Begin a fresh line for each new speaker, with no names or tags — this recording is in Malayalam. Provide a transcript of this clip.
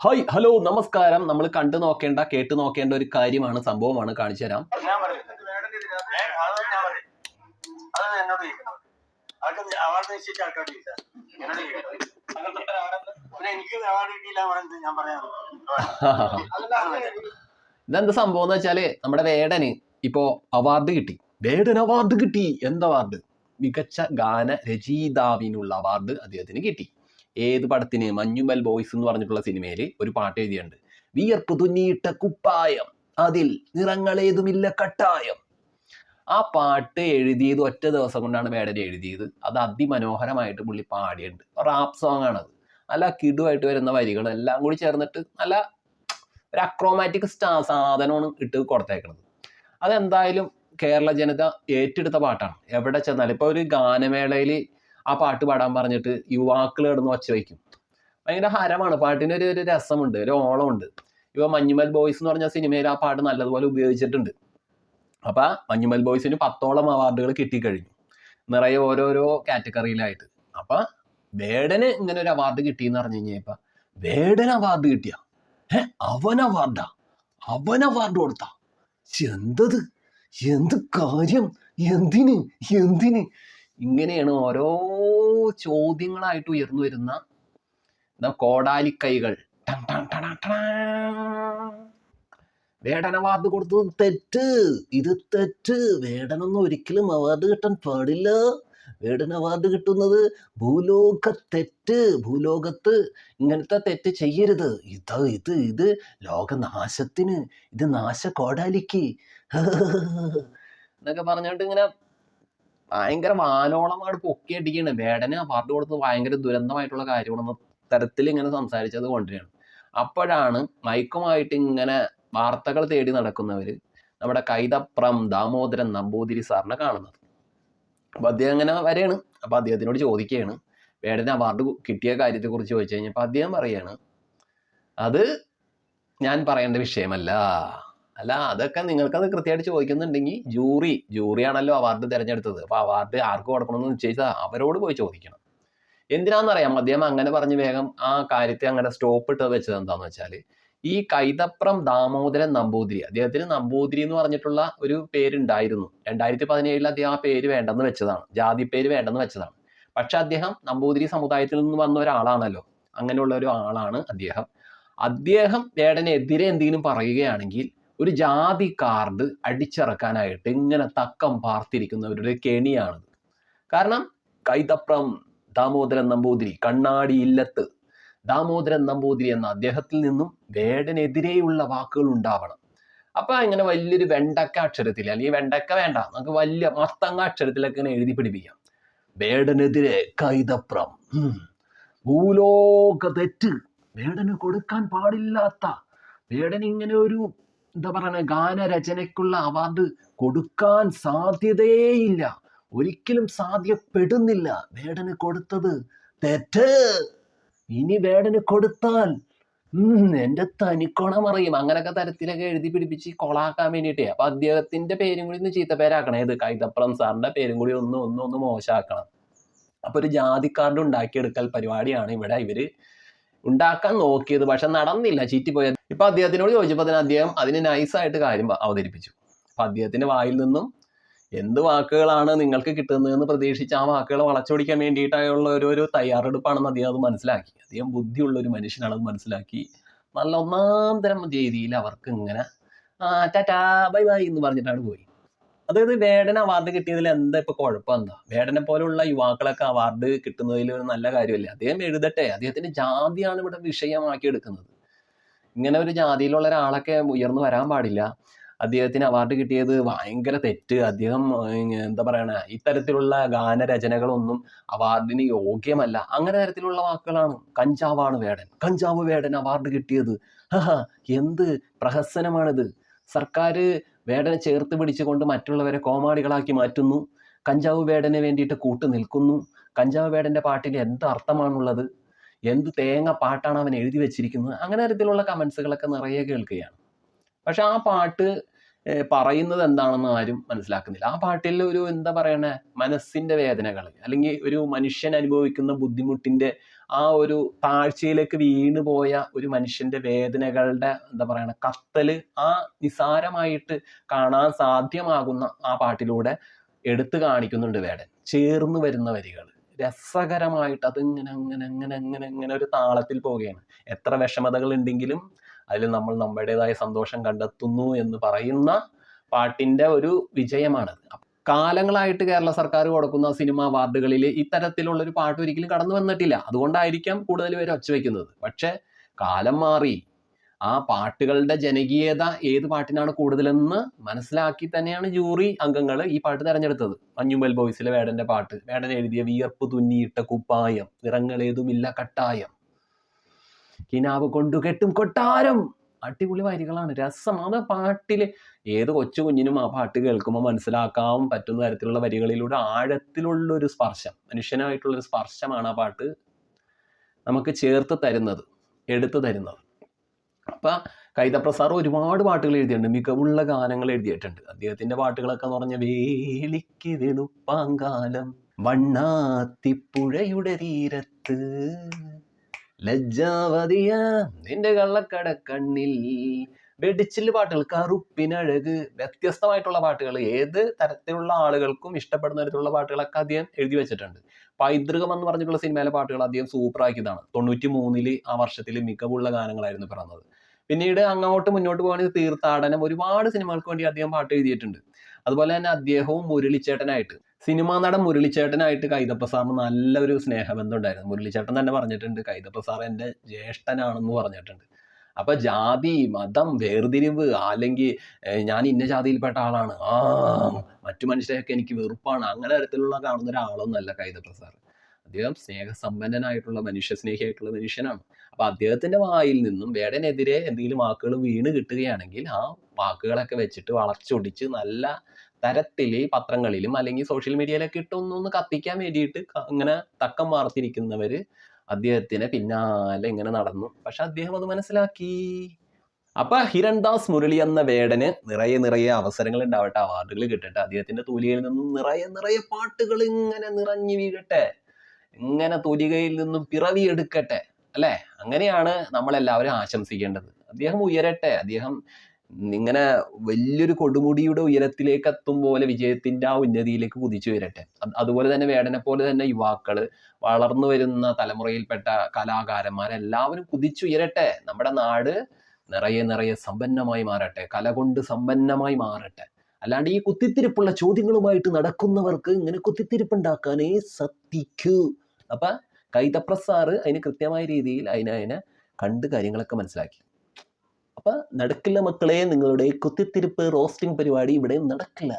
ഹായ് ഹലോ നമസ്കാരം. നമ്മൾ കണ്ടു നോക്കേണ്ട കേട്ടു നോക്കേണ്ട ഒരു കാര്യമാണ് സംഭവമാണ് കാണിച്ചു തരാം. ഇതെന്താ സംഭവം എന്ന് വെച്ചാൽ നമ്മുടെ വേടന് ഇപ്പോ അവാർഡ് കിട്ടി. വേടൻ അവാർഡ് കിട്ടി. എന്ത് അവാർഡ് മികച്ച ഗാന രചയിതാവിനുള്ള അവാർഡ് അദ്ദേഹത്തിന് കിട്ടി. ഏത് പടത്തിന് മഞ്ഞുമൽ ബോയ്സ് എന്ന് പറഞ്ഞിട്ടുള്ള സിനിമയിൽ ഒരു പാട്ട് എഴുതിയിട്ടുണ്ട്. വിയർപ്പ് തുന്നിയിട്ട കുപ്പായം അതിൽ നിറങ്ങളേതുമില്ല കട്ടായം. ആ പാട്ട് എഴുതിയത് ഒറ്റ ദിവസം കൊണ്ടാണ് വേടൻ എഴുതിയത്. അത് അതിമനോഹരമായിട്ട് പുള്ളി പാടിയുണ്ട് റാപ്പ് സോങ് ആണത് നല്ല കിടുവായിട്ട് വരുന്ന വരികൾ എല്ലാം കൂടി ചേർന്നിട്ട് നല്ല ഒരു അക്രോമാറ്റിക് സ്റ്റാ സാധനമാണ് ഇട്ട് കൊടുത്തേക്കുന്നത് അതെന്തായാലും കേരള ജനത ഏറ്റെടുത്ത പാട്ടാണ്. എവിടെ ചെന്നാലും. ഇപ്പോൾ ഒരു ഗാനമേളയിൽ ആ പാട്ട് പാടാൻ പറഞ്ഞിട്ട് യുവാക്കൾ കിടന്ന് ഒച്ച വയ്ക്കും. ഭയങ്കര ഹരമാണ്. പാട്ടിന് ഒരു ഒരു രസമുണ്ട് ഒരു ഓളമുണ്ട്. ഇവ മഞ്ഞുമൽ ബോയ്സ് എന്ന് പറഞ്ഞ സിനിമയിൽ ആ പാട്ട് നല്ലതുപോലെ ഉപയോഗിച്ചിട്ടുണ്ട്. അപ്പൊ മഞ്ഞുമൽ ബോയ്സിന് പത്തോളം അവാർഡുകൾ കിട്ടിക്കഴിഞ്ഞു. നിറയെ ഓരോരോ കാറ്റഗറിയിലായിട്ട്. അപ്പൊ വേടന് ഇങ്ങനെ ഒരു അവാർഡ് കിട്ടിയെന്ന് പറഞ്ഞു കഴിഞ്ഞപ്പോൾ വേടൻ അവാർഡ് കിട്ടിയ? ഏ അവൻ അവാർഡാ? അവൻ അവാർഡ് കൊടുത്ത? എന്തത് എന്ത് കാര്യം? എന്തിന്? എന്തിന്? ഇങ്ങനെയാണ് ഓരോ ചോദ്യങ്ങളായിട്ട് ഉയർന്നു വരുന്ന കോടാലിക്കൈകൾ. വേടന വാർഡ് കൊടുത്തത് തെറ്റ്. ഇത് തെറ്റ്. വേടനൊന്നും ഒരിക്കലും അവാർഡ് കിട്ടാൻ പാടില്ല. വേടന അവാർഡ് കിട്ടുന്നത് ഭൂലോക തെറ്റ്. ഭൂലോകത്ത് ഇങ്ങനത്തെ തെറ്റ് ചെയ്യരുത്. ഇത് ഇത് ഇത് ലോകനാശത്തിന്. ഇത് നാശ കോടാലിക്ക്. എന്നൊക്കെ പറഞ്ഞുകൊണ്ട് ഇങ്ങനെ ഭയങ്കര വാനോളം വാനോളമായിട്ട് പൊക്കി അടിക്കുകയാണ് വേടന് പാർട്ടി കൊടുത്ത് ഭയങ്കര ദുരന്തമായിട്ടുള്ള കാര്യമാണെന്ന തരത്തിൽ ഇങ്ങനെ സംസാരിച്ചത് കൊണ്ടുവരികയാണ് അപ്പോഴാണ് മയക്കുമായിട്ട് ഇങ്ങനെ വാർത്തകൾ തേടി നടക്കുന്നവര് നമ്മുടെ കൈതപ്രം ദാമോദരൻ നമ്പൂതിരി സാറിനെ കാണുന്നത്. അപ്പോൾ അദ്ദേഹം അങ്ങനെ വരെയാണ്. അപ്പോൾ അദ്ദേഹത്തിനോട് ചോദിക്കുകയാണ്. വേടന് അവാർഡ് കിട്ടിയ കാര്യത്തെക്കുറിച്ച് ചോദിച്ചു കഴിഞ്ഞപ്പോൾ അദ്ദേഹം പറയാണ് അത് ഞാൻ പറയേണ്ട വിഷയമല്ല. അല്ല അതൊക്കെ നിങ്ങൾക്കത് കൃത്യമായിട്ട് ചോദിക്കുന്നുണ്ടെങ്കിൽ ജൂറി ജൂറിയാണല്ലോ അവാർഡ് തിരഞ്ഞെടുത്തത്. അപ്പോൾ അവാർഡ് ആർക്ക് കൊടുക്കണമെന്ന് നിശ്ചയിച്ചാൽ അവരോട് പോയി ചോദിക്കണം. എന്തിനാണെന്നറിയാം അദ്ദേഹം അങ്ങനെ പറഞ്ഞ് വേഗം ആ കാര്യത്തെ അങ്ങനെ സ്റ്റോപ്പ് ഇട്ട് വെച്ചത് എന്താന്ന് വെച്ചാൽ ഈ കൈതപ്രം ദാമോദരൻ നമ്പൂതിരി അദ്ദേഹത്തിന് നമ്പൂതിരി എന്ന് പറഞ്ഞിട്ടുള്ള ഒരു പേരുണ്ടായിരുന്നു. രണ്ടായിരത്തി പതിനേഴിൽ അദ്ദേഹം ആ പേര് വേണ്ടെന്ന് വെച്ചതാണ്. ജാതി പേര് വേണ്ടെന്ന് വെച്ചതാണ്. പക്ഷെ അദ്ദേഹം നമ്പൂതിരി സമുദായത്തിൽ നിന്ന് വന്ന ഒരാളാണല്ലോ. അങ്ങനെയുള്ള ഒരു ആളാണ് അദ്ദേഹം. അദ്ദേഹം വേടനെതിരെ എന്തെങ്കിലും പറയുകയാണെങ്കിൽ ഒരു ജാതി കാർഡ് അടിച്ചിറക്കാനായിട്ട് ഇങ്ങനെ തക്കം പാർത്തിരിക്കുന്നവരുടെ കെണിയാണിത് കാരണം കൈതപ്രം ദാമോദരൻ നമ്പൂതിരി കണ്ണാടി ഇല്ലത്ത് ദാമോദരൻ നമ്പൂതിരി എന്ന അദ്ദേഹത്തിൽ നിന്നും വേടനെതിരെയുള്ള വാക്കുകൾ ഉണ്ടാവണം അപ്പൊ ഇങ്ങനെ വലിയൊരു വെണ്ടക്ക അക്ഷരത്തിൽ അല്ലെങ്കിൽ വെണ്ടക്ക വേണ്ട നമുക്ക് വലിയ മത്തങ്ങ അക്ഷരത്തിലൊക്കെ ഇങ്ങനെ എഴുതി പിടിപ്പിക്കാം വേടനെതിരെ കൈതപ്രം. ഭൂലോക തെറ്റ് വേടന് കൊടുക്കാൻ പാടില്ലാത്ത വേടൻ ഇങ്ങനെ ഒരു എന്താ പറയുക ഗാനരചനയ്ക്കുള്ള അവാർഡ് കൊടുക്കാൻ സാധ്യതയേയില്ല. ഒരിക്കലും സാധ്യപ്പെടുന്നില്ല. വേടന് കൊടുത്തത് തെറ്റ്. ഇനി വേടന് കൊടുത്താൽ ഉം, എന്റെ തനിക്കോണം അറിയും. അങ്ങനൊക്കെ തരത്തിലൊക്കെ എഴുതി പിടിപ്പിച്ച് കൊളാക്കാൻ വേണ്ടിയിട്ടേ. അപ്പൊ അദ്ദേഹത്തിന്റെ പേരും കൂടി ഒന്ന് ചീത്ത പേരാക്കണം ഏത് കൈതപ്പുറം സാറിന്റെ പേരും കൂടി ഒന്ന് ഒന്ന് ഒന്ന് മോശമാക്കണം അപ്പൊ ഒരു ജാതിക്കാരുടെ ഉണ്ടാക്കിയെടുക്കൽ പരിപാടിയാണ് ഇവിടെ ഇവർ ഉണ്ടാക്കാൻ നോക്കിയത്. പക്ഷെ നടന്നില്ല. ചീറ്റിപ്പോയത് ഇപ്പൊ അദ്ദേഹത്തിനോട് ചോദിച്ചപ്പോൾ അതിന് അദ്ദേഹം അതിന് നൈസായിട്ട് കാര്യം അവതരിപ്പിച്ചു. അപ്പൊ അദ്ദേഹത്തിന്റെ വായിൽ നിന്നും എന്ത് വാക്കുകളാണ് നിങ്ങൾക്ക് കിട്ടുന്നതെന്ന് പ്രതീക്ഷിച്ച് ആ വാക്കുകൾ വളച്ചൊടിക്കാൻ വേണ്ടിയിട്ടുള്ള ഒരു ഒരു തയ്യാറെടുപ്പാണെന്ന് അദ്ദേഹം അത് മനസ്സിലാക്കി. അദ്ദേഹം ബുദ്ധിയുള്ള ഒരു മനുഷ്യനാണെന്ന് മനസ്സിലാക്കി. നല്ല ഒന്നാം തരം രീതിയിൽ അവർക്ക് ഇങ്ങനെ ആ ടാറ്റാ ബൈ ബൈ എന്ന് പറഞ്ഞിട്ടാണ് പോയി. അതായത് വേടന അവാർഡ് കിട്ടിയതിൽ എന്താ ഇപ്പൊ കുഴപ്പം? എന്താ? വേടനെ പോലുള്ള യുവാക്കളൊക്കെ അവാർഡ് കിട്ടുന്നതിൽ ഒരു നല്ല കാര്യമല്ലേ? അദ്ദേഹം എഴുതട്ടെ. അദ്ദേഹത്തിന്റെ ജാതിയാണ് ഇവിടെ വിഷയമാക്കി എടുക്കുന്നത് ഇങ്ങനെ ഒരു ജാതിയിലുള്ള ഒരാളൊക്കെ ഉയർന്നു വരാൻ പാടില്ല. അദ്ദേഹത്തിന് അവാർഡ് കിട്ടിയത് ഭയങ്കര തെറ്റ്. അദ്ദേഹം എന്താ പറയണ ഇത്തരത്തിലുള്ള ഗാനരചനകളൊന്നും അവാർഡിന് യോഗ്യമല്ല. അങ്ങനെ തരത്തിലുള്ള വാക്കുകളാണ്. കഞ്ചാവാണ് വേടൻ. കഞ്ചാവ് വേടൻ അവാർഡ് കിട്ടിയത്. എന്ത് പ്രഹസനമാണിത്. സർക്കാർ വേടനെ ചേർത്ത് പിടിച്ചുകൊണ്ട് മറ്റുള്ളവരെ കോമാളികളാക്കി മാറ്റുന്നു. കഞ്ചാവ് വേടന് വേണ്ടിയിട്ട് കൂട്ടു നിൽക്കുന്നു കഞ്ചാവ് വേടന്റെ പാട്ടിൽ എന്ത് അർത്ഥമാണുള്ളത്? എന്ത് തേങ്ങ പാട്ടാണ് അവൻ എഴുതി വെച്ചിരിക്കുന്നത്? അങ്ങനെ തരത്തിലുള്ള കമൻസുകളൊക്കെ നിറയെ കേൾക്കുകയാണ്. പക്ഷെ ആ പാട്ട് പറയുന്നത് എന്താണെന്ന് ആരും മനസ്സിലാക്കുന്നില്ല. ആ പാട്ടിൽ ഒരു എന്താ പറയണേ? മനസ്സിന്റെ വേദനകൾ അല്ലെങ്കിൽ ഒരു മനുഷ്യൻ അനുഭവിക്കുന്ന ബുദ്ധിമുട്ടിന്റെ ആ ഒരു താഴ്ചയിലേക്ക് വീണു പോയ ഒരു മനുഷ്യന്റെ വേദനകളുടെ എന്താ പറയണ? കത്തൽ ആ നിസാരമായിട്ട് കാണാൻ സാധ്യമാകുന്ന ആ പാട്ടിലൂടെ എടുത്തു കാണിക്കുന്നുണ്ട് വേടൻ. ചേർന്ന് വരുന്ന വരികൾ രസകരമായിട്ട് അതിങ്ങനെ അങ്ങനെ അങ്ങനെ അങ്ങനെ അങ്ങനെ ഒരു താളത്തിൽ പോവുകയാണ്. എത്ര വിഷമതകൾ ഉണ്ടെങ്കിലും അതിൽ നമ്മൾ നമ്മുടേതായ സന്തോഷം കണ്ടെത്തുന്നു എന്ന് പറയുന്ന പാട്ടിന്റെ ഒരു വിജയമാണത് കാലങ്ങളായിട്ട് കേരള സർക്കാർ കൊടുക്കുന്ന സിനിമ അവാർഡുകളിൽ ഇത്തരത്തിലുള്ള ഒരു പാട്ട് ഒരിക്കലും കടന്നു വന്നിട്ടില്ല. അതുകൊണ്ടായിരിക്കാം കൂടുതൽ പേര് ഒച്ചവെക്കുന്നത് പക്ഷേ കാലം മാറി ആ പാട്ടുകളുടെ ജനകീയത ഏത് പാട്ടിനാണ് കൂടുതലെന്ന് മനസ്സിലാക്കി തന്നെയാണ് ജൂറി അംഗങ്ങൾ ഈ പാട്ട് തിരഞ്ഞെടുത്തത്. മഞ്ഞുമ്പൽ ബോയ്സിലെ വേടന്റെ പാട്ട്. വേടൻ എഴുതിയ വിയർപ്പ് തുന്നിയിട്ട കുപ്പായം. നിറങ്ങളേതുമില്ല കട്ടായം. കിനാവ് കൊണ്ടു കെട്ടും കൊട്ടാരം. അടിപൊളി വരികളാണ്. രസം. അത് പാട്ടിൽ ഏത് കൊച്ചു കുഞ്ഞിനും ആ പാട്ട് കേൾക്കുമ്പോൾ മനസ്സിലാക്കാൻ പറ്റുന്ന തരത്തിലുള്ള വരികളിലൂടെ ആഴത്തിലുള്ള ഒരു സ്പർശം. മനുഷ്യനായിട്ടുള്ള ഒരു സ്പർശമാണ് ആ പാട്ട് നമുക്ക് ചേർത്ത് തരുന്നത് എടുത്തു തരുന്നത്. അപ്പൊ കൈതപ്രസാർ ഒരുപാട് പാട്ടുകൾ എഴുതിയിട്ടുണ്ട്. മികവുള്ള ഗാനങ്ങൾ എഴുതിയിട്ടുണ്ട്. അദ്ദേഹത്തിന്റെ പാട്ടുകളൊക്കെ എന്ന് പറഞ്ഞ വേലിക്ക് വെളുപ്പാങ്കാലം വണ്ണാത്തിപ്പുഴയുടെ തീരത്ത് ലജ്ജാവതിയ നിന്റെ കള്ളക്കട കണ്ണിൽ വെടിച്ചിൽ പാട്ടുകൾ കറുപ്പിനഴക് വ്യത്യസ്തമായിട്ടുള്ള പാട്ടുകൾ ഏത് തരത്തിലുള്ള ആളുകൾക്കും ഇഷ്ടപ്പെടുന്ന തരത്തിലുള്ള പാട്ടുകളൊക്കെ അദ്ദേഹം എഴുതി വെച്ചിട്ടുണ്ട്. പൈതൃകം എന്ന് പറഞ്ഞിട്ടുള്ള സിനിമയിലെ പാട്ടുകൾ അദ്ദേഹം സൂപ്പർ ആക്കിയതാണ്. തൊണ്ണൂറ്റി മൂന്നിൽ ആ വർഷത്തിൽ മികവുള്ള ഗാനങ്ങളായിരുന്നു പിറന്നത്. പിന്നീട് അങ്ങോട്ട് മുന്നോട്ട് പോകുകയാണെങ്കിൽ തീർത്ഥാടനം ഒരുപാട് സിനിമകൾക്ക് വേണ്ടി അദ്ദേഹം പാട്ട് എഴുതിയിട്ടുണ്ട്. അതുപോലെ തന്നെ അദ്ദേഹവും മുരളിച്ചേട്ടനായിട്ട് സിനിമാ നടൻ മുരളിച്ചേട്ടനായിട്ട് കൈതപ്പ നല്ലൊരു സ്നേഹബന്ധം ഉണ്ടായിരുന്നു. മുരളിച്ചേട്ടൻ തന്നെ പറഞ്ഞിട്ടുണ്ട് കൈതപ്പ സാർ എന്റെ ജ്യേഷ്ഠനാണെന്ന് പറഞ്ഞിട്ടുണ്ട്. അപ്പൊ ജാതി മതം വേർതിരിവ് അല്ലെങ്കിൽ ഞാൻ ഇന്ന ജാതിയിൽപ്പെട്ട ആളാണ്. ആ മറ്റു മനുഷ്യരെയൊക്കെ എനിക്ക് വെറുപ്പാണ്. അങ്ങനെ തരത്തിലുള്ള കാണുന്ന ഒരാളൊന്നല്ല കൈതപ്ര സാർ അദ്ദേഹം സ്നേഹസമ്പന്നനായിട്ടുള്ള മനുഷ്യസ്നേഹിയായിട്ടുള്ള മനുഷ്യനാണ്. അപ്പൊ അദ്ദേഹത്തിന്റെ വായിൽ നിന്നും വേടനെതിരെ എന്തെങ്കിലും വാക്കുകൾ വീണ് കിട്ടുകയാണെങ്കിൽ ആ വാക്കുകളൊക്കെ വെച്ചിട്ട് വളച്ചൊടിച്ച് നല്ല തരത്തിൽ പത്രങ്ങളിലും അല്ലെങ്കിൽ സോഷ്യൽ മീഡിയയിലൊക്കെ ഇട്ടൊന്നൊന്ന് കത്തിക്കാൻ വേണ്ടിയിട്ട് അങ്ങനെ തക്കം വാർത്തിരിക്കുന്നവര് അദ്ദേഹത്തിന് പിന്നാലെ ഇങ്ങനെ നടന്നു. പക്ഷെ അദ്ദേഹം അത് മനസ്സിലാക്കി. അപ്പൊ ഹിരൺദാസ് മുരളി എന്ന വേടന് നിറയെ നിറയെ അവസരങ്ങൾ ഉണ്ടാവട്ടെ. അവാർഡുകൾ കിട്ടട്ടെ. അദ്ദേഹത്തിന്റെ തൂലികയിൽ നിന്നും നിറയെ നിറയെ പാട്ടുകൾ ഇങ്ങനെ നിറഞ്ഞു വീഴട്ടെ. ഇങ്ങനെ തൂലികയിൽ നിന്നും പിറവി എടുക്കട്ടെ. അല്ലെ? അങ്ങനെയാണ് നമ്മളെല്ലാവരും ആശംസിക്കേണ്ടത്. അദ്ദേഹം ഉയരട്ടെ. അദ്ദേഹം ഇങ്ങനെ വലിയൊരു കൊടുമുടിയുടെ ഉയരത്തിലേക്ക് എത്തും പോലെ വിജയത്തിന്റെ ആ ഉന്നതിയിലേക്ക് കുതിച്ചു വരട്ടെ. അതുപോലെ തന്നെ വേടനെ പോലെ തന്നെ യുവാക്കൾ വളർന്നു വരുന്ന തലമുറയിൽപ്പെട്ട കലാകാരന്മാരെല്ലാവരും കുതിച്ചുയരട്ടെ നമ്മുടെ നാട് നിറയെ നിറയെ സമ്പന്നമായി മാറട്ടെ. കല കൊണ്ട് സമ്പന്നമായി മാറട്ടെ. അല്ലാണ്ട് ഈ കുത്തിത്തിരിപ്പുള്ള ചോദ്യങ്ങളുമായിട്ട് നടക്കുന്നവർക്ക് ഇങ്ങനെ കുത്തിത്തിരിപ്പുണ്ടാക്കാനേ സത്തിക്കൂ. അപ്പൊ കൈതപ്രസാറ് അതിന് കൃത്യമായ രീതിയിൽ അതിനെ അതിനെ കണ്ട് കാര്യങ്ങളൊക്കെ മനസ്സിലാക്കി. അപ്പൊ നടക്കില്ല മക്കളെ നിങ്ങളുടെ കുത്തിത്തിരിപ്പ് റോസ്റ്റിംഗ് പരിപാടി ഇവിടെ നടക്കില്ല.